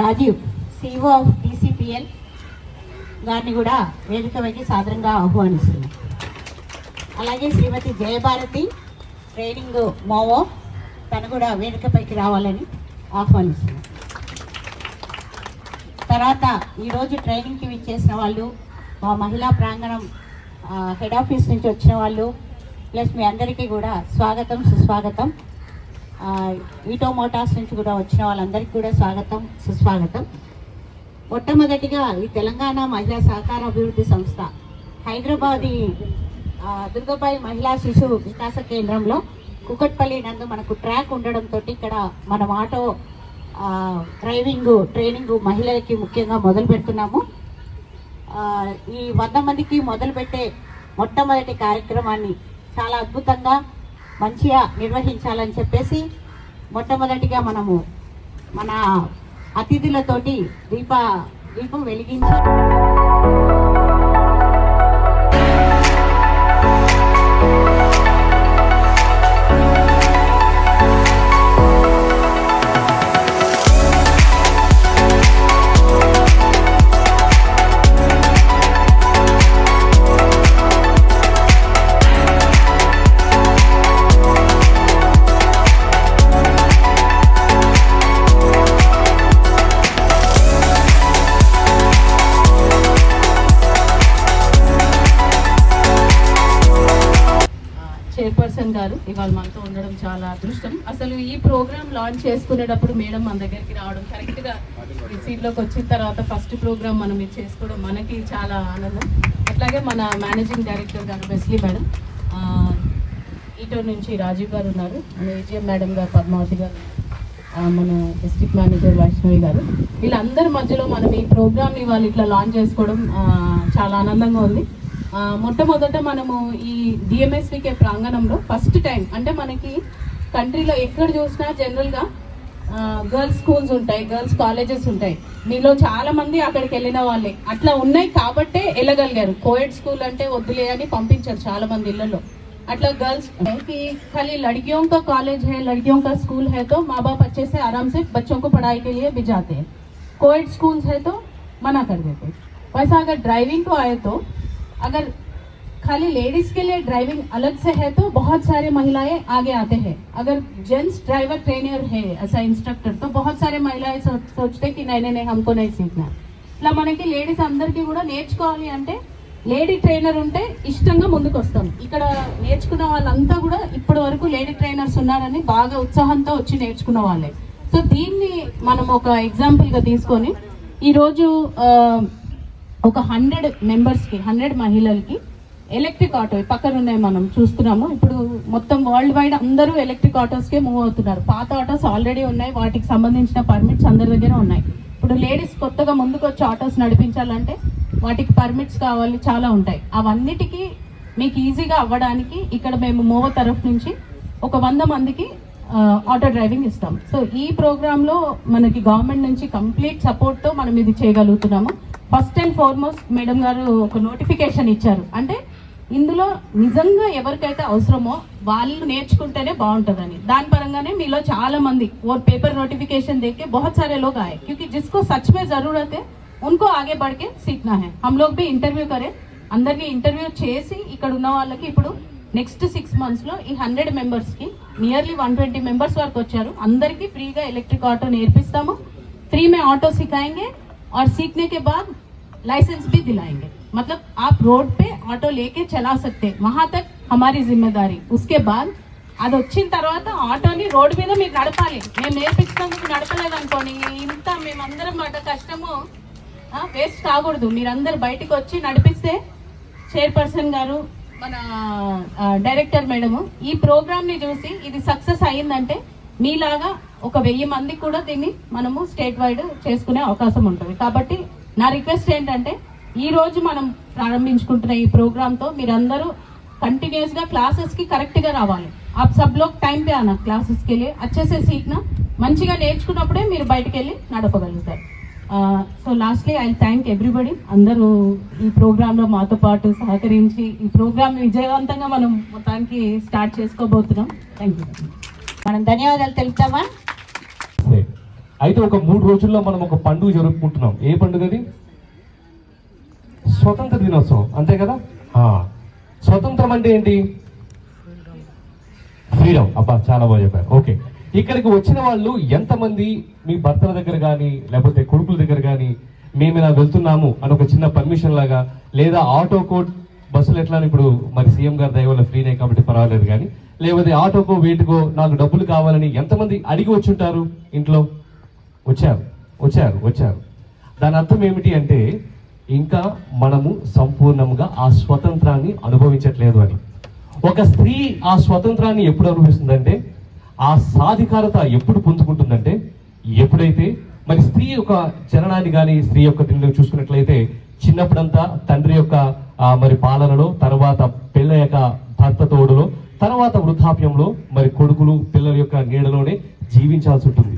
Rajiv CEO of డిసిపిఎల్ గారిని కూడా వేదికపైకి సాదరంగా ఆహ్వానిస్తున్నాం. అలాగే శ్రీమతి జయభారతి ట్రైనింగ్ మోవో తను కూడా వేదికపైకి రావాలని ఆహ్వానిస్తున్నాం. తర్వాత ఈరోజు ట్రైనింగ్కి విచ్చేసిన వాళ్ళు మా మహిళా ప్రాంగణం హెడ్ ఆఫీస్ నుంచి వచ్చిన వాళ్ళు ప్లస్ మీ అందరికీ కూడా స్వాగతం సుస్వాగతం. ఈటో మోటార్స్ నుంచి కూడా వచ్చిన వాళ్ళందరికీ కూడా స్వాగతం సుస్వాగతం. మొట్టమొదటిగా ఈ తెలంగాణ మహిళా సహకార అభివృద్ధి సంస్థ హైదరాబాదీ దుర్గాబాయి మహిళా శిశు వికాస కేంద్రంలో కుకట్పల్లి నందు మనకు ట్రాక్ ఉండడంతో ఇక్కడ మనం ఆటో డ్రైవింగ్ ట్రైనింగ్ మహిళలకి ముఖ్యంగా మొదలు పెడుతున్నాము. ఈ వంద మందికి మొదలుపెట్టే మొట్టమొదటి కార్యక్రమాన్ని చాలా అద్భుతంగా మంచిగా నిర్వహించాలని చెప్పేసి మొట్టమొదటిగా మనము మన అతిథులతోటి దీప దీపం వెలిగించి మేడం గారు ఇవాళ మనతో ఉండడం చాలా అదృష్టం. అసలు ఈ ప్రోగ్రామ్ లాంచ్ చేసుకునేటప్పుడు మేడం మన దగ్గరికి రావడం కరెక్ట్గా ఈ సీట్లోకి వచ్చిన తర్వాత ఫస్ట్ ప్రోగ్రామ్ మనం ఇది చేసుకోవడం మనకి చాలా ఆనందం. అట్లాగే మన మేనేజింగ్ డైరెక్టర్ గారు బెస్లీ మేడం ఈటో నుంచి రాజీవ్ గారు ఉన్నారు. మన ఏజిఎం మేడం గారు పద్మావతి గారు మన డిస్ట్రిక్ట్ మేనేజర్ వైష్ణవి గారు. వీళ్ళందరి మధ్యలో మనం ఈ ప్రోగ్రామ్ని వాళ్ళు ఇట్లా లాంచ్ చేసుకోవడం చాలా ఆనందంగా ఉంది. మొట్టమొదట మనము ఈ డిఎంఎస్వికే ప్రాంగణంలో ఫస్ట్ టైం అంటే మనకి కంట్రీలో ఎక్కడ చూసినా జనరల్గా గర్ల్స్ స్కూల్స్ ఉంటాయి గర్ల్స్ కాలేజెస్ ఉంటాయి మీలో చాలా మంది అక్కడికి వెళ్ళిన వాళ్ళే అట్లా ఉన్నాయి కాబట్టే వెళ్ళగలిగారు కోయడ్ స్కూల్ అంటే వద్దులే అని పంపించారు చాలా మంది ఇళ్లలో अटला गर्ल्स है कि खाली लड़कियों का कॉलेज है लड़कियों का स्कूल है तो माँ बाप अच्छे से आराम से बच्चों को पढ़ाई के लिए भिजाते हैं कोविड स्कूल्स है तो मना कर देते हैं। वैसा अगर ड्राइविंग को आए तो अगर खाली लेडीज के लिए ड्राइविंग अलग से है तो बहुत सारे महिलाएं आगे आते हैं अगर जेंट्स ड्राइवर ट्रेनर है ऐसा इंस्ट्रक्टर तो बहुत सारे महिलाएं सो- सोचते कि नहीं नहीं नहीं हमको नहीं सीखना ఇట్లా మనకి లేడీస్ అందరికీ కూడా నేర్చుకోవాలి అంటే లేడీ ట్రైనర్ ఉంటే ఇష్టంగా ముందుకు వస్తాం ఇక్కడ నేర్చుకున్న వాళ్ళంతా కూడా ఇప్పటి వరకు లేడీ ట్రైనర్స్ ఉన్నారని బాగా ఉత్సాహంతో వచ్చి నేర్చుకున్న వాళ్ళే సో దీన్ని మనం ఒక ఎగ్జాంపుల్ గా తీసుకొని ఈరోజు ఆ, ఒక హండ్రెడ్ మెంబర్స్కి హండ్రెడ్ మహిళలకి ఎలక్ట్రిక్ ఆటో పక్కన ఉన్నాయి మనం చూస్తున్నాము. ఇప్పుడు మొత్తం వరల్డ్ వైడ్ అందరూ ఎలక్ట్రిక్ ఆటోస్కే మూవ్ అవుతున్నారు. పాత ఆటోస్ ఆల్రెడీ ఉన్నాయి. వాటికి సంబంధించిన పర్మిట్స్ అందరి దగ్గర ఉన్నాయి. ఇప్పుడు లేడీస్ కొత్తగా ముందుకు వచ్చి ఆటోస్ నడిపించాలంటే వాటికి పర్మిట్స్ కావాలి చాలా ఉంటాయి. అవన్నిటికీ మీకు ఈజీగా అవ్వడానికి ఇక్కడ మేము మోవ తరఫు నుంచి ఒక వంద మందికి ఆటో డ్రైవింగ్ ఇస్తాం సో ఈ ప్రోగ్రాంలో మనకి గవర్నమెంట్ నుంచి కంప్లీట్ సపోర్ట్తో మనం ఇది చేయగలుగుతున్నాము. ఫస్ట్ అండ్ ఫార్మోస్ట్ మేడం గారు ఒక నోటిఫికేషన్ ఇచ్చారు అంటే ఇందులో నిజంగా ఎవరికైతే అవసరమో వాళ్ళు నేర్చుకుంటేనే బాగుంటుందని దాని పరంగానే మీలో చాలా మంది वो पेपर नोटिफिकेशन देख के बहुत सारे लोग आए क्योंकि जिसको सच में जरूरत है उनको आगे बढ़ के सीखना है हम लोग भी ఇంటర్వ్యూ కరే అందరికి ఇంటర్వ్యూ చేసి ఇక్కడ ఉన్న వాళ్ళకి ఇప్పుడు నెక్స్ట్ సిక్స్ మంత్స్ లో ఈ హండ్రెడ్ మెంబర్స్ కి నియర్లీ వన్ ట్వంటీ మెంబర్స్ వరకు వచ్చారు అందరికి ఫ్రీగా ఎలక్ట్రిక్ ఆటో నేర్పిస్తాము फ्री में ऑटो सिखाएंगे और सीखने के बाद लाइसेंस भी दिलाएंगे मतलब आप रोड पे ऑटो लेके चला सकते हैं वहां तक हमारी जिम्मेदारी उसके बाद అది వచ్చిన తర్వాత ఆటోని రోడ్డు మీద మీరు నడపాలి మేము నేర్పించినందుకు నడపలేదు అనుకోండి ఇంత మేమందరం పడ్డ కష్టము వేస్ట్ కాకూడదు మీరందరు బయటికి వచ్చి నడిపిస్తే చైర్పర్సన్ గారు మన ఆ, డైరెక్టర్ మేడము ఈ ప్రోగ్రామ్ ని చూసి ఇది సక్సెస్ అయ్యిందంటే మీలాగా ఒక వెయ్యి మందికి కూడా దీన్ని మనము స్టేట్ వైడ్ చేసుకునే అవకాశం ఉంటుంది కాబట్టి నా రిక్వెస్ట్ ఏంటంటే ఈ రోజు మనం ప్రారంభించుకుంటున్న ఈ ప్రోగ్రామ్ తో మీరందరూ कंटिन्यूस గా క్లాసెస్ కి కరెక్ట్ గా రావాలి आप सब लोग టైం पे आना క్లాసెస్ के लिए अच्छे से सीखना మంచిగా నేర్చుకున్నప్పుడే మీరు బయటకు వెళ్ళి నడపగలుగుతారు so lastly I thank everybody అందరూ ఈ ప్రోగ్రాంలో మాతో పాటు సహకరించి ఈ ప్రోగ్రామ్ విజయవంతంగా మనం మొత్తానికి స్టార్ట్ చేసుకోబోతున్నాం థ్యాంక్ యూ మనం ధన్యవాదాలు తెలుపుతామా అయితే ఒక మూడు రోజుల్లో మనం ఒక పండుగ జరుపుకుంటున్నాం. ఏ పండుగది స్వతంత్ర దినోత్సవం. అంతే కదా? స్వతంత్రం అంటే ఏంటి? ఫ్రీడమ్. అబ్బా చాలా బాగా చెప్పారు. ఓకే. ఇక్కడికి వచ్చిన వాళ్ళు ఎంతమంది మీ భర్తల దగ్గర కానీ లేకపోతే కొడుకుల దగ్గర కానీ మేము ఇలా వెళ్తున్నాము అని ఒక చిన్న పర్మిషన్ లాగా లేదా ఆటో కోడ్ బస్సులు ఎట్లా అని ఇప్పుడు మరి సీఎం గారు దయవల్ల ఫ్రీనే కాబట్టి పర్వాలేదు కానీ లేకపోతే ఆటోకో వీటికో నాకు డబ్బులు కావాలని ఎంతమంది అడిగి వచ్చుంటారు ఇంట్లో? వచ్చారు వచ్చారు వచ్చారు. దాని అర్థం ఏమిటి అంటే ఇంకా మనము సంపూర్ణంగా ఆ స్వతంత్రాన్ని అనుభవించట్లేదు అని. ఒక స్త్రీ ఆ స్వతంత్రాన్ని ఎప్పుడు అనుభవిస్తుందంటే ఆ సాధికారత ఎప్పుడు పొందుకుంటుందంటే ఎప్పుడైతే మరి స్త్రీ యొక్క జననాన్ని కానీ స్త్రీ యొక్క దీనిలో చూసుకున్నట్లయితే చిన్నప్పుడంతా తండ్రి యొక్క మరి పాలనలో తర్వాత పెళ్ళయ్యాక భర్త తోడులో తర్వాత వృద్ధాప్యంలో మరి కొడుకులు పిల్లల యొక్క నీడలోనే జీవించాల్సి ఉంటుంది.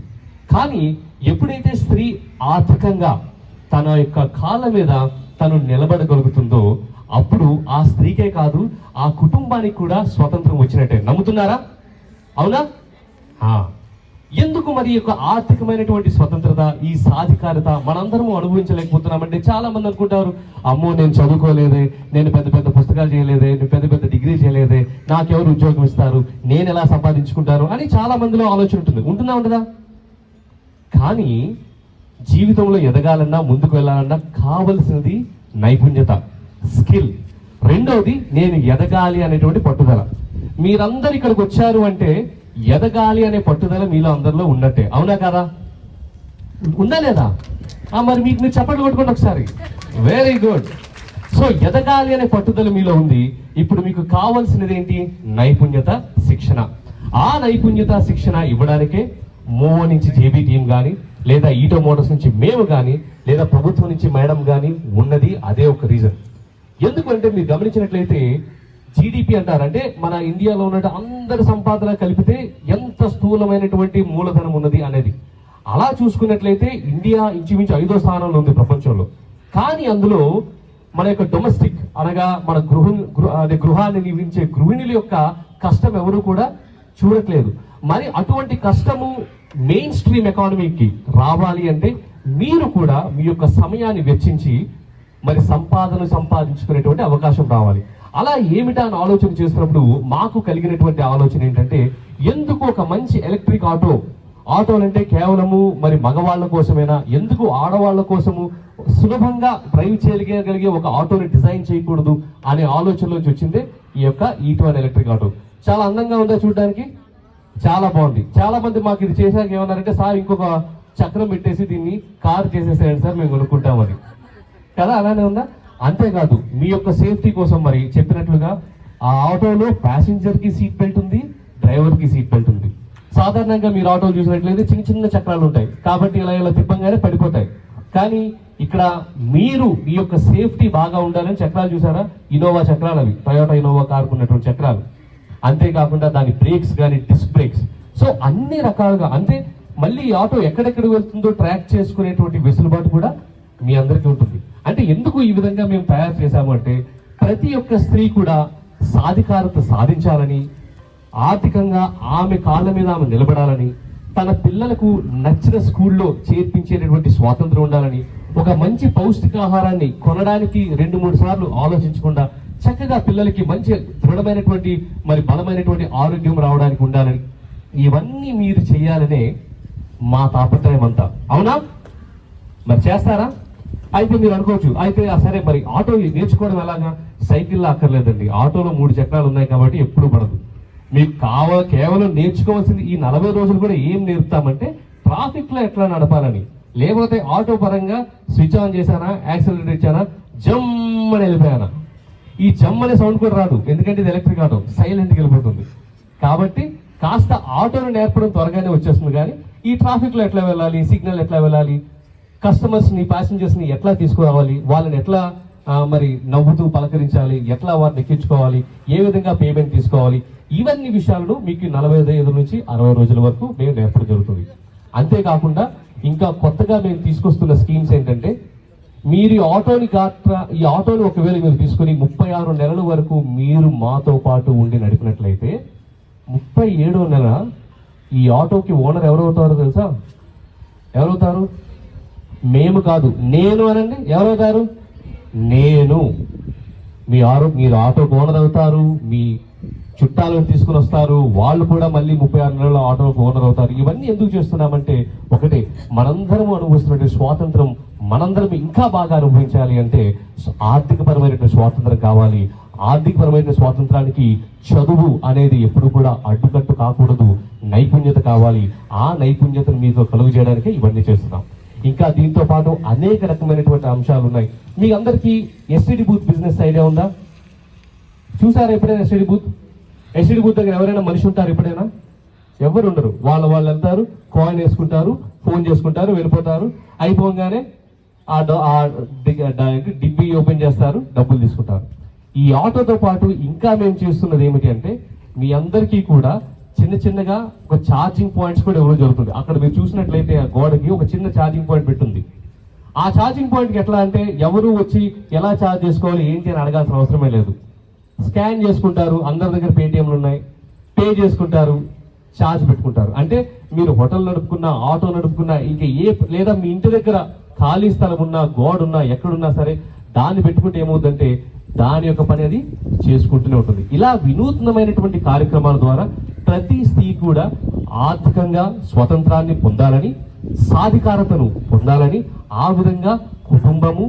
కానీ ఎప్పుడైతే స్త్రీ ఆర్థికంగా తన యొక్క కాళ్ళ మీద తను నిలబడగలుగుతుందో అప్పుడు ఆ స్త్రీకే కాదు ఆ కుటుంబానికి కూడా స్వతంత్రం వచ్చినట్టే. నమ్ముతున్నారా? అవునా? ఎందుకు మరి యొక్క ఆర్థికమైనటువంటి స్వతంత్రత ఈ సాధికారత మనందరము అనుభవించలేకపోతున్నామంటే చాలా మంది అనుకుంటారు అమ్మో నేను చదువుకోలేదే నేను పెద్ద పెద్ద పుస్తకాలు చేయలేదే నేను పెద్ద పెద్ద డిగ్రీ చేయలేదే నాకెవరు ఉద్యోగం ఇస్తారు నేను ఎలా సంపాదించుకుంటారు అని చాలా మందిలో ఆలోచన ఉంటుంది. ఉంటుందా ఉంటుందా కానీ జీవితంలో ఎదగాలన్నా ముందుకు వెళ్ళాలన్నా కావలసినది నైపుణ్యత స్కిల్. రెండవది నేను ఎదగాలి అనేటువంటి పట్టుదల. మీరందరు ఇక్కడికి వచ్చారు అంటే ఎదగాలి అనే పట్టుదల మీలో అందరిలో ఉన్నట్టే. అవునా కదా? ఉందా లేదా? మరి మీకు మీరు చప్పట్లు కొట్టుకోండి ఒకసారి. వెరీ గుడ్ సో ఎదగాలి అనే పట్టుదల మీలో ఉంది. ఇప్పుడు మీకు కావాల్సినది ఏంటి? నైపుణ్యత శిక్షణ. ఆ నైపుణ్యత శిక్షణ ఇవ్వడానికే మూవో నుంచి జేబీ టీం కానీ లేదా ఈటో మోటార్స్ నుంచి మేము కానీ లేదా ప్రభుత్వం నుంచి మేడం కానీ ఉన్నది అదే ఒక రీజన్ ఎందుకంటే మీరు గమనించినట్లయితే జీడిపి అంటారంటే మన ఇండియాలో ఉన్న అందరి సంపాదన కలిపితే ఎంత స్థూలమైనటువంటి మూలధనం ఉన్నది అనేది. అలా చూసుకున్నట్లయితే ఇండియా ఇంచుమించు ఐదో స్థానంలో ఉంది ప్రపంచంలో. కానీ అందులో మన యొక్క డొమెస్టిక్ అనగా మన గృహ గృహ- అదే గృహాన్ని నిర్మించే గృహిణుల యొక్క కష్టం ఎవరు కూడా చూడట్లేదు. మరి అటువంటి కష్టము మెయిన్ స్ట్రీమ్ ఎకానమీకి రావాలి అంటే మీరు కూడా మీ యొక్క సమయాన్ని వెచ్చించి మరి సంపాదన సంపాదించుకునేటువంటి అవకాశం రావాలి. అలా ఏమిటా అని ఆలోచన చేస్తున్నప్పుడు మాకు కలిగినటువంటి ఆలోచన ఏంటంటే ఎందుకు ఒక మంచి ఎలక్ట్రిక్ ఆటో ఆటోలు అంటే కేవలము మరి మగవాళ్ళ కోసమేనా? ఎందుకు ఆడవాళ్ళ కోసము సులభంగా డ్రైవ్ చేయగలిగే ఒక ఆటోని డిజైన్ చేయకూడదు అనే ఆలోచనలోంచి వచ్చిందే ఈ యొక్క ఈటో అనే ఎలక్ట్రిక్ ఆటో చాలా అందంగా ఉందా చూడడానికి? చాలా బాగుంది. చాలా మంది మాకు ఇది చేశాక ఏమన్నారంటే సార్ ఇంకొక చక్రం పెట్టేసి దీన్ని కార్ చేసేసేయండి సార్ మేము కొనుక్కుంటామని కదా అలానే ఉందా? అంతేకాదు మీ యొక్క సేఫ్టీ కోసం మరి చెప్పినట్లుగా ఆ ఆటోలో ప్యాసింజర్కి సీట్ బెల్ట్ ఉంది డ్రైవర్కి సీట్ బెల్ట్ ఉంది. సాధారణంగా మీరు ఆటో చూసినట్లయితే చిన్న చిన్న చక్రాలు ఉంటాయి. కాబట్టి ఇలా ఇలా తిప్పంగానే పడిపోతాయి. కానీ ఇక్కడ మీరు మీ యొక్క సేఫ్టీ బాగా ఉండాలని చక్రాలు చూసారా? ఇనోవా చక్రాలు అవి. టయోటా ఇనోవా కారుకు ఉన్నటువంటి చక్రాలు. అంతేకాకుండా దాని బ్రేక్స్ కానీ డిస్క్ బ్రేక్స్. సో అన్ని రకాలుగా అంటే మళ్ళీ ఆటో ఎక్కడెక్కడ వెళ్తుందో ట్రాక్ చేసుకునేటువంటి వెసులుబాటు కూడా మీ అందరికీ ఉంటుంది. అంటే ఎందుకు ఈ విధంగా మేము తయారు చేశామంటే ప్రతి ఒక్క స్త్రీ కూడా సాధికారత సాధించాలని ఆర్థికంగా ఆమె కాళ్ళ మీద ఆమె నిలబడాలని తన పిల్లలకు నచ్చిన స్కూల్లో చేర్పించేటటువంటి స్వాతంత్రం ఉండాలని ఒక మంచి పౌష్టికాహారాన్ని కొనడానికి రెండు మూడు సార్లు ఆలోచించకుండా చక్కగా పిల్లలకి మంచి దృఢమైనటువంటి మరి బలమైనటువంటి ఆరోగ్యం రావడానికి ఉండాలని ఇవన్నీ మీరు చేయాలనే మా తాపత్రయం అంతా. అవునా? మరి చేస్తారా? అయితే మీరు అనుకోవచ్చు. అయితే సరే మరి ఆటో నేర్చుకోవడం ఎలాగా? సైకిల్లో అక్కర్లేదండి. ఆటోలో మూడు చక్రాలు ఉన్నాయి కాబట్టి ఎప్పుడు పడదు. మీకు కావ కేవలం నేర్చుకోవాల్సింది ఈ నలభై రోజులు కూడా ఏం నేర్పుతామంటే ట్రాఫిక్లో ఎట్లా నడపాలని. లేకపోతే ఆటో పరంగా స్విచ్ ఆన్ చేశానా? యాక్సిడెంట్ ఇచ్చానా? జమ్మని వెళ్ళిపోయానా? ఈ జమ్ అనే సౌండ్ కూడా రాదు. ఎందుకంటే ఇది ఎలక్ట్రిక్ ఆటో. సైలెంట్కి వెళ్ళిపోతుంది. కాబట్టి కాస్త ఆటోను నేర్పడం త్వరగానే వచ్చేస్తుంది కానీ ఈ ట్రాఫిక్లో ఎట్లా వెళ్ళాలి? సిగ్నల్ ఎట్లా వెళ్ళాలి? కస్టమర్స్ని ప్యాసింజర్స్ని ఎట్లా తీసుకురావాలి? వాళ్ళని ఎట్లా మరి నవ్వుతూ పలకరించాలి? ఎట్లా వారిని ఎక్కించుకోవాలి? ఏ విధంగా పేమెంట్ తీసుకోవాలి? ఇవన్నీ విషయాలను మీకు నలభై ఐదు నుంచి అరవై రోజుల వరకు మేము నేర్పడం జరుగుతుంది. అంతేకాకుండా ఇంకా కొత్తగా మేము తీసుకొస్తున్న స్కీమ్స్ ఏంటంటే మీరు ఆటోని గాత్ర ఈ ఆటోని ఒకవేళ మీరు తీసుకుని ముప్పై ఆరు నెలల వరకు మీరు మాతో పాటు ఉండి నడిపినట్లయితే ముప్పై ఏడో నెల ఈ ఆటోకి ఓనర్ ఎవరవుతారో తెలుసా? ఎవరవుతారు? మేము కాదు. నేను అనండి. ఎవరవుతారు? నేను. మీ ఆరో మీరు ఆటో ఓనర్ అవుతారు. మీ చుట్టాలను తీసుకుని వస్తారు. వాళ్ళు కూడా మళ్ళీ ముప్పై ఆరు నెలల ఆటో ఓనర్ అవుతారు. ఇవన్నీ ఎందుకు చేస్తున్నామంటే ఒకటే మనందరం అనుభవిస్తున్నటువంటి స్వాతంత్రం మనందరం ఇంకా బాగా అనుభవించాలి అంటే ఆర్థికపరమైనటువంటి స్వాతంత్రం కావాలి. ఆర్థికపరమైన స్వాతంత్రానికి చదువు అనేది ఎప్పుడు కూడా అడ్డుకట్టు కాకూడదు. నైపుణ్యత కావాలి. ఆ నైపుణ్యతను మీతో కలుగు చేయడానికే ఇవన్నీ చేస్తున్నాం. ఇంకా దీంతో పాటు అనేక రకమైనటువంటి అంశాలు ఉన్నాయి. మీ అందరికీ ఎస్టీడీ బూత్ బిజినెస్ ఐడియా ఉందా? చూసారా ఎప్పుడైనా ఎస్టీడీ బూత్ ఎసిడి బూత్ దగ్గర ఎవరైనా మనిషి ఉంటారు ఎప్పుడైనా? ఎవరు ఉండరు వాళ్ళ వాళ్ళు వెళ్తారు కాయిన్ వేసుకుంటారు ఫోన్ చేసుకుంటారు వెళ్ళిపోతారు. అయిపోగానే ఆ డిబ్బీ ఓపెన్ చేస్తారు డబ్బులు తీసుకుంటారు. ఈ ఆటోతో పాటు ఇంకా మేము చేస్తున్నది ఏమిటి అంటే మీ అందరికీ కూడా చిన్న చిన్నగా ఒక ఛార్జింగ్ పాయింట్స్ కూడా ఎవరో జరుగుతుంది. అక్కడ మీరు చూసినట్లయితే ఆ గోడకి ఒక చిన్న ఛార్జింగ్ పాయింట్ పెట్టుంది. ఆ ఛార్జింగ్ పాయింట్కి ఎట్లా అంటే ఎవరు వచ్చి ఎలా ఛార్జ్ చేసుకోవాలి ఏంటి అని అడగాల్సిన అవసరమే లేదు. స్కాన్ చేసుకుంటారు అందరి దగ్గర పేటిఎంలు ఉన్నాయి పే చేసుకుంటారు ఛార్జ్ పెట్టుకుంటారు. అంటే మీరు హోటల్ నడుపుకున్నా ఆటో నడుపుకున్నా ఇంకా ఏ లేదా మీ ఇంటి దగ్గర ఖాళీ స్థలం ఉన్నా గోడ ఉన్నా ఎక్కడున్నా సరే దాన్ని పెట్టుకుంటే ఏమవుతుందంటే దాని యొక్క పని అది చేసుకుంటూనే ఉంటుంది. ఇలా వినూత్నమైనటువంటి కార్యక్రమాల ద్వారా ప్రతి స్త్రీ కూడా ఆర్థికంగా స్వతంత్రాన్ని పొందాలని సాధికారతను పొందాలని ఆ విధంగా కుటుంబము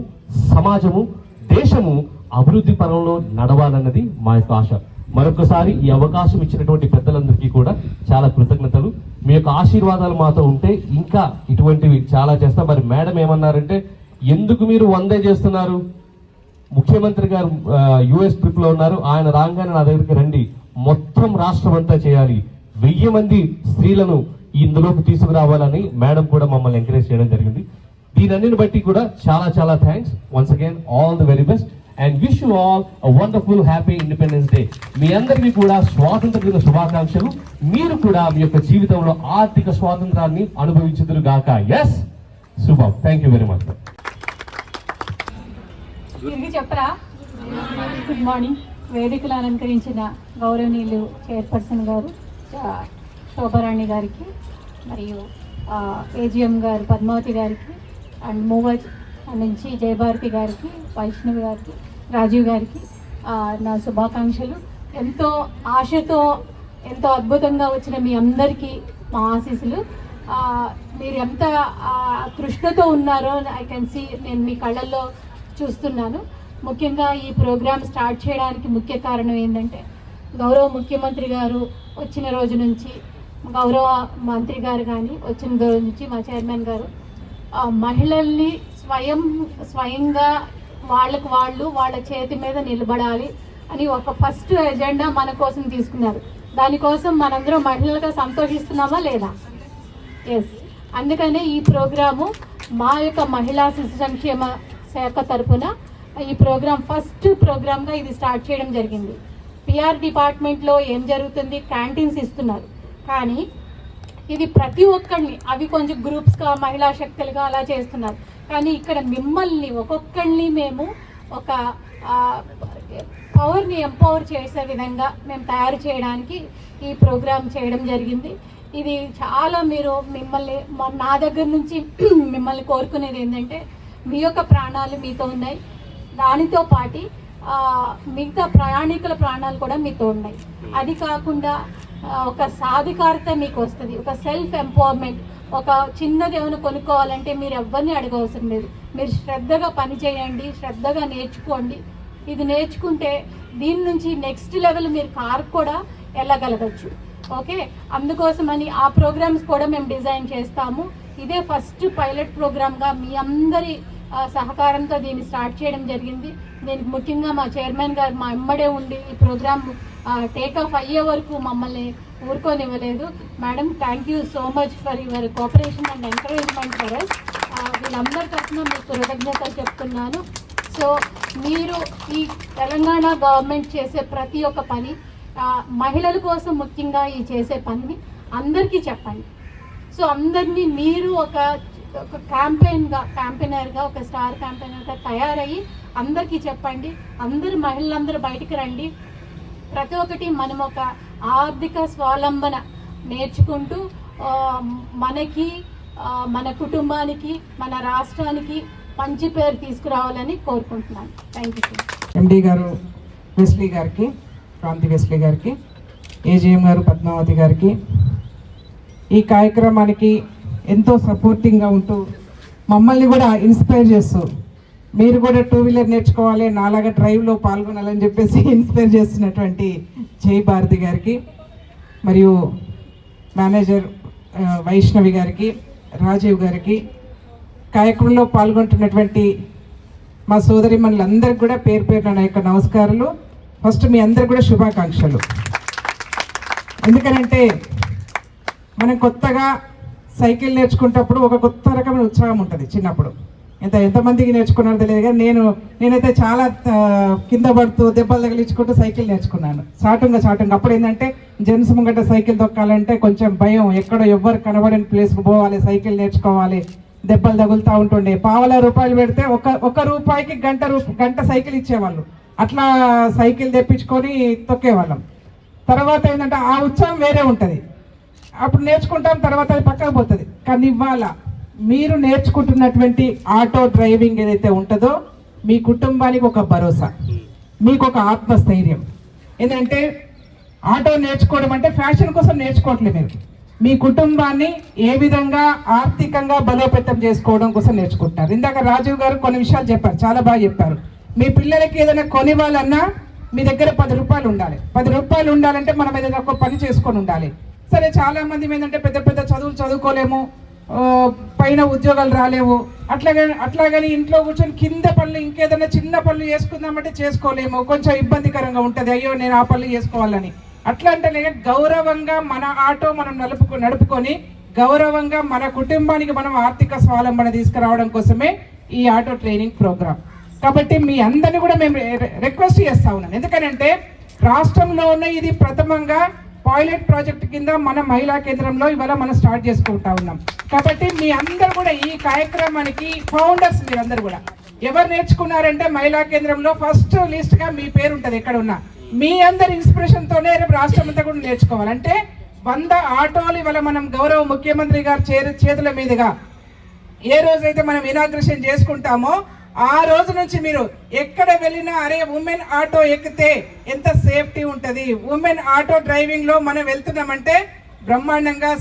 సమాజము దేశము అభివృద్ధి పరంలో నడవాలన్నది మా యొక్క ఆశ. మరొకసారి ఈ అవకాశం ఇచ్చినటువంటి పెద్దలందరికీ కూడా చాలా కృతజ్ఞతలు. మీ యొక్క ఆశీర్వాదాలు మాతో ఉంటే ఇంకా ఇటువంటివి చాలా చేస్తాం. మరి మేడం ఏమన్నారంటే ఎందుకు మీరు వందే చేస్తున్నారు? ముఖ్యమంత్రి గారు యుఎస్ ట్రిప్లో ఉన్నారు. ఆయన రాగానే నా దగ్గరికి రండి. మొత్తం రాష్ట్రం అంతా చేయాలి. వెయ్యి మంది స్త్రీలను ఇందులోకి తీసుకురావాలని మేడం కూడా మమ్మల్ని ఎంకరేజ్ చేయడం జరిగింది. దీనన్నిని బట్టి కూడా చాలా చాలా thanks. Once again all the very best and wish you all wonderful happy independence day మీ అందరికీ కూడా స్వాతంత్ర దిన శుభాకాంక్షలు. మీరు కూడా మీ యొక్క జీవితంలో ఆర్థిక స్వాతంత్రాన్ని అనుభవించదురు గాక. ఎస్ శుభం థ్యాంక్ యూ వెరీ మచ్ చెప్పరా? గుడ్ మార్నింగ్ వేదికలు అలంకరించిన గౌరవనీయులు చైర్పర్సన్ గారు శోభారాణి గారికి మరియు ఏజిఎం గారు పద్మావతి గారికి అండ్ మూవర్ నుంచి జయభారతి గారికి వైష్ణవి గారికి రాజీవ్ గారికి నా శుభాకాంక్షలు. ఎంతో ఆశతో ఎంతో అద్భుతంగా వచ్చిన మీ అందరికీ మా ఆశీస్సులు. మీరు ఎంత కృష్ణతో ఉన్నారో ఐ కెన్ సీ నేను మీ కళ్ళల్లో చూస్తున్నాను. ముఖ్యంగా ఈ ప్రోగ్రామ్ స్టార్ట్ చేయడానికి ముఖ్య కారణం ఏంటంటే గౌరవ ముఖ్యమంత్రి గారు వచ్చిన రోజు నుంచి గౌరవ మంత్రి గారు కానీ వచ్చిన రోజు నుంచి మా చైర్మన్ గారు మహిళల్ని స్వయం స్వయంగా వాళ్ళకు వాళ్ళు వాళ్ళ చేతి మీద నిలబడాలి అని ఒక ఫస్ట్ ఎజెండా మన కోసం తీసుకున్నారు. దానికోసం మనందరం మహిళలుగా సంతోషిస్తున్నామా లేదా? ఎస్ అందుకనే ఈ ప్రోగ్రాము మా యొక్క మహిళా శిశు సంక్షేమ శాఖ తరపున ఈ ప్రోగ్రాం ఫస్ట్ ప్రోగ్రామ్గా ఇది స్టార్ట్ చేయడం జరిగింది. పిఆర్ డిపార్ట్మెంట్లో ఏం జరుగుతుంది? క్యాంటీన్స్ ఇస్తున్నారు. కానీ ఇది ప్రతి ఒక్కరిని అవి కొంచెం గ్రూప్స్గా మహిళా శక్తులుగా అలా చేస్తున్నారు. కానీ ఇక్కడ మిమ్మల్ని ఒక్కొక్కరిని మేము ఒక పవర్ని ఎంపవర్ చేసే విధంగా మేము తయారు చేయడానికి ఈ ప్రోగ్రామ్ చేయడం జరిగింది. ఇది చాలా మీరు మిమ్మల్ని నా దగ్గర నుంచి మిమ్మల్ని కోరుకునేది ఏంటంటే మీ యొక్క ప్రాణాలు మీతో ఉన్నాయి. దానితో పాటి మిగతా ప్రయాణికుల ప్రాణాలు కూడా మీతో ఉన్నాయి. అది కాకుండా ఒక సాధికారత మీకు వస్తుంది. ఒక సెల్ఫ్ ఎంపవర్మెంట్ ఒక చిన్నది ఏమైనా కొనుక్కోవాలంటే మీరు ఎవరిని అడగవసరం లేదు. మీరు శ్రద్ధగా పని చేయండి శ్రద్ధగా నేర్చుకోండి. ఇది నేర్చుకుంటే దీని నుంచి నెక్స్ట్ లెవెల్ మీరు కార్ కూడా వెళ్ళగలగచ్చు. ఓకే? అందుకోసమని ఆ ప్రోగ్రామ్స్ కూడా మేము డిజైన్ చేస్తాము. ఇదే ఫస్ట్ పైలట్ ప్రోగ్రామ్గా మీ అందరి సహకారంతో దీన్ని స్టార్ట్ చేయడం జరిగింది. దీనికి ముఖ్యంగా మా చైర్మన్ గారు మా ఎమ్మడే ఉండి ఈ ప్రోగ్రామ్ టేక్ ఆఫ్ అయ్యే వరకు మమ్మల్ని ఊరుకోనివ్వలేదు. Madam thank you so much for your cooperation and encouragement for us వీళ్ళందరి తరఫున మీకు కృతజ్ఞతలు చెప్తున్నాను. సో మీరు ఈ తెలంగాణ గవర్నమెంట్ చేసే ప్రతి ఒక్క పని మహిళల కోసం ముఖ్యంగా ఈ చేసే పనిని అందరికీ చెప్పండి. సో అందరినీ మీరు ఒక ఒక క్యాంపెయిన్గా క్యాంపెయినర్గా ఒక స్టార్ క్యాంపెయినర్గా తయారయ్యి అందరికీ చెప్పండి. అందరు మహిళలందరూ బయటికి రండి. ప్రతి ఒక్కటి మనం ఒక ఆర్థిక స్వావలంబన నేర్చుకుంటూ మనకి మన కుటుంబానికి మన రాష్ట్రానికి మంచి పేరు తీసుకురావాలని కోరుకుంటున్నాను. థ్యాంక్ యూ ఎండి గారు వెస్లీ గారికి క్రాంతి వెస్లీ గారికి ఏజీఎం గారు పద్మావతి గారికి ఈ కార్యక్రమానికి ఎంతో సపోర్టింగ్గా ఉంటూ మమ్మల్ని కూడా ఇన్స్పైర్ చేస్తూ మీరు కూడా టూ వీలర్ నేర్చుకోవాలి నాలాగా డ్రైవ్లో పాల్గొనాలని చెప్పేసి ఇన్స్పైర్ చేస్తున్నటువంటి జై భారతి గారికి మరియు మేనేజర్ వైష్ణవి గారికి రాజీవ్ గారికి కార్యక్రమంలో పాల్గొంటున్నటువంటి మా సోదరి మనులందరికీ కూడా పేరు పేరున నా యొక్క నమస్కారాలు. ఫస్ట్ మీ అందరికి కూడా శుభాకాంక్షలు. ఎందుకనంటే మనం కొత్తగా సైకిల్ నేర్చుకునేటప్పుడు ఒక కొత్త రకమైన ఉత్సాహం ఉంటుంది చిన్నప్పుడు. ఎంత ఎంతమందికి నేర్చుకున్నారో తెలియదు కానీ నేను నేనైతే చాలా కింద పడుతూ దెబ్బలు తగిలించుకుంటూ సైకిల్ నేర్చుకున్నాను. చాటుగా చాటుగా అప్పుడు ఏంటంటే జెంట్స్ ముంగట సైకిల్ తొక్కాలంటే కొంచెం భయం. ఎక్కడో ఎవ్వరు కనబడని ప్లేస్కి పోవాలి సైకిల్ నేర్చుకోవాలి. దెబ్బలు తగులుతూ ఉంటుండే. పావల రూపాయలు పెడితే ఒక ఒక రూపాయికి గంట రూ గంట సైకిల్ ఇచ్చేవాళ్ళు. అట్లా సైకిల్ తెప్పించుకొని తొక్కేవాళ్ళం. తర్వాత ఏంటంటే ఆ ఉత్సాహం వేరే ఉంటుంది. అప్పుడు నేర్చుకుంటాం తర్వాత అది పక్కకు పోతుంది. కానీ ఇవాళ మీరు నేర్చుకుంటున్నటువంటి ఆటో డ్రైవింగ్ ఏదైతే ఉంటుందో మీ కుటుంబానికి ఒక భరోసా. మీకు ఒక ఆత్మస్థైర్యం. ఏంటంటే ఆటో నేర్చుకోవడం అంటే ఫ్యాషన్ కోసం నేర్చుకోవట్లేదు మీరు. మీ కుటుంబాన్ని ఏ విధంగా ఆర్థికంగా బలోపేతం చేసుకోవడం కోసం నేర్చుకుంటున్నారు. ఇందాక రాజీవ్ గారు కొన్ని విషయాలు చెప్పారు. చాలా బాగా చెప్పారు. మీ పిల్లలకి ఏదైనా కొనివ్వాలన్నా మీ దగ్గర పది రూపాయలు ఉండాలి. పది రూపాయలు ఉండాలంటే మనం ఏదైనా ఒక పని చేసుకొని ఉండాలి. సరే చాలా మంది ఏంటంటే పెద్ద పెద్ద చదువులు చదువుకోలేము. పైన ఉద్యోగాలు రాలేవు. అట్లాగని అట్లాగని ఇంట్లో కూర్చొని కింద పనులు ఇంకేదైనా చిన్న పనులు చేసుకుందామంటే చేసుకోలేము. కొంచెం ఇబ్బందికరంగా ఉంటుంది. అయ్యో నేను ఆ పనులు చేసుకోవాలని. అట్లా అంటే గౌరవంగా మన ఆటో మనం నలుపుకు నడుపుకొని గౌరవంగా మన కుటుంబానికి మనం ఆర్థిక స్వావలంబన తీసుకురావడం కోసమే ఈ ఆటో ట్రైనింగ్ ప్రోగ్రామ్ కాబట్టి మీ అందరిని కూడా మేము రిక్వెస్ట్ చేస్తా ఉన్నాను. ఎందుకనంటే రాష్ట్రంలోనే ఇది ప్రథమంగా పాయిలెట్ ప్రాజెక్ట్ కింద మన మహిళా కేంద్రంలో ఇవాళ మనం స్టార్ట్ చేసుకుంటా ఉన్నాం. కాబట్టి మీ అందరు కూడా ఈ కార్యక్రమానికి ఫౌండర్స్ మీరందరూ కూడా. ఎవరు నేర్చుకున్నారంటే మహిళా కేంద్రంలో ఫస్ట్ లిస్ట్గా మీ పేరు ఉంటుంది ఎక్కడ ఉన్నా. మీ అందరి ఇన్స్పిరేషన్తోనే రేపు రాష్ట్రం అంతా కూడా నేర్చుకోవాలంటే వంద ఆటోలు ఇవాళ మనం గౌరవ ముఖ్యమంత్రి గారి చేతుల మీదుగా ఏ రోజైతే మనం ఇనాగ్రేషన్ చేసుకుంటామో ఆ రోజు నుంచి మీరు ఎక్కడ వెళ్ళినా అరే ఉమెన్ ఆటో ఎక్కితే ఎంత సేఫ్టీ ఉంటుంది? ఉమెన్ ఆటో డ్రైవింగ్లో మనం వెళ్తున్నామంటే బ్రహ్మాండంగా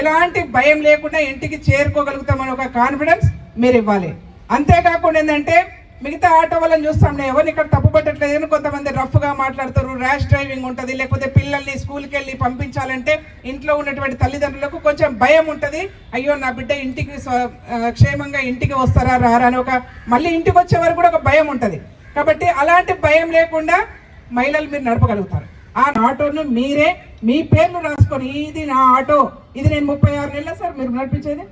ఎలాంటి భయం లేకుండా ఇంటికి చేరుకోగలుగుతామని ఒక కాన్ఫిడెన్స్ మీరు ఇవ్వాలి. అంతేకాకుండా ఏంటంటే మిగతా ఆటో వాళ్ళని చూస్తాం. నేను ఎవరిని ఇక్కడ తప్పు పట్టట్లేదు. కొంతమంది రఫ్గా మాట్లాడతారు? ర్యాష్ డ్రైవింగ్ ఉంటుంది. లేకపోతే పిల్లల్ని స్కూల్కి వెళ్ళి పంపించాలంటే ఇంట్లో ఉన్నటువంటి తల్లిదండ్రులకు కొంచెం భయం ఉంటుంది. అయ్యో నా బిడ్డ ఇంటికి క్షేమంగా ఇంటికి వస్తారా రారా అని ఒక మళ్ళీ ఇంటికి వచ్చే వరకు కూడా ఒక భయం ఉంటుంది. కాబట్టి అలాంటి భయం లేకుండా మహిళలు మీరు నడపగలుగుతారు. ఆ ఆటోను మీరే మీ పేర్లు రాసుకొని ఇది నా ఆటో. ఇది నేను ముప్పై ఆరు నెలల సార్ మీరు నడిపించేది?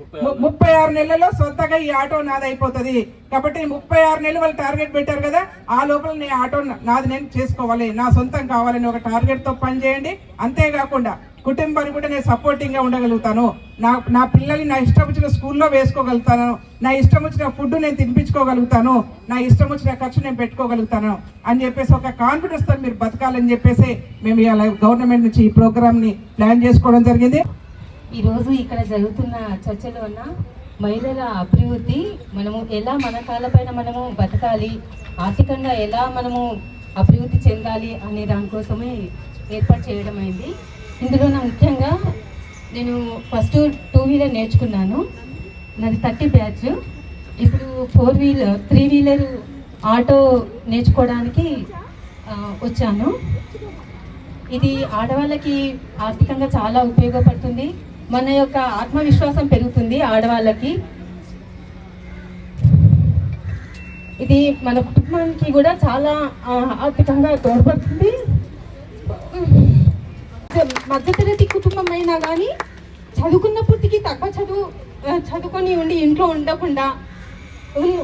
ముప్పై ఆరు నెలల్లో సొంతగా ఈ ఆటో నాది అయిపోతుంది కాబట్టి ముప్పై ఆరు నెలలు వాళ్ళు టార్గెట్ పెట్టారు కదా ఆ లోపల నీ ఆటో నాది నేను చేసుకోవాలి నా సొంతం కావాలని ఒక టార్గెట్తో పని చేయండి అంతేకాకుండా కుటుంబానికి కూడా నేను సపోర్టింగ్గా ఉండగలుగుతాను. నా నా పిల్లల్ని నా ఇష్టం వచ్చిన స్కూల్లో వేసుకోగలుగుతాను. నా ఇష్టం వచ్చిన ఫుడ్ నేను తినిపించుకోగలుగుతాను. నా ఇష్టం వచ్చిన ఖర్చు నేను పెట్టుకోగలుగుతాను అని చెప్పేసి ఒక కాన్ఫిడెన్స్తో మీరు బతకాలని చెప్పేసి మేము ఇలా గవర్నమెంట్ నుంచి ఈ ప్రోగ్రామ్ని ప్లాన్ చేసుకోవడం జరిగింది. ఈరోజు ఇక్కడ జరుగుతున్న చర్చలో ఉన్న మహిళల అభివృద్ధి మనము ఎలా మన కాళ్ళపైన మనము బతకాలి ఆర్థికంగా ఎలా మనము అభివృద్ధి చెందాలి అనే దానికోసమే ఏర్పాటు చేయడం అయింది. ఇందులో నా ముఖ్యంగా నేను ఫస్ట్ టూ వీలర్ నేర్చుకున్నాను. నాది థర్టీ బ్యాచ్. ఇప్పుడు four wheeler three wheeler auto నేర్చుకోవడానికి వచ్చాను. ఇది ఆడవాళ్ళకి ఆర్థికంగా చాలా ఉపయోగపడుతుంది. మన యొక్క ఆత్మవిశ్వాసం పెరుగుతుంది ఆడవాళ్ళకి. ఇది మన కుటుంబానికి కూడా చాలా ఆర్థికంగా తోడ్పడుతుంది. మధ్యతరగతి కుటుంబం అయినా కానీ చదువుకున్నప్పటికీ తక్కువ చదువు చదువుకొని ఉండి ఇంట్లో ఉండకుండా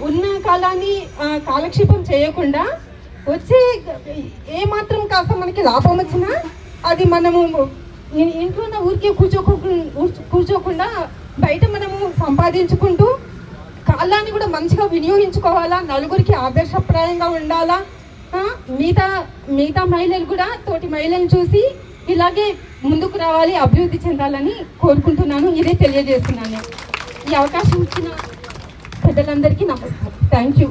ఉన్న కాలాన్ని కాలక్షేపం చేయకుండా వచ్చే ఏ మాత్రం కాస్త మనకి లాభం వచ్చినా అది మనము ఇంట్లో ఉన్న ఊరికే కూర్చోకుండా కూర్చోకుండా బయట మనము సంపాదించుకుంటూ కాలాన్ని కూడా మంచిగా వినియోగించుకోవాలా నలుగురికి ఆదర్శప్రాయంగా ఉండాలా మిగతా మిగతా మహిళలు కూడా తోటి మహిళలను చూసి ఇలాగే ముందుకు రావాలి అభివృద్ధి చెందాలని కోరుకుంటున్నాను. ఇదే తెలియజేస్తున్నాను. ఈ అవకాశం ఇచ్చిన పెద్దలందరికీ నమస్కారం. Thank you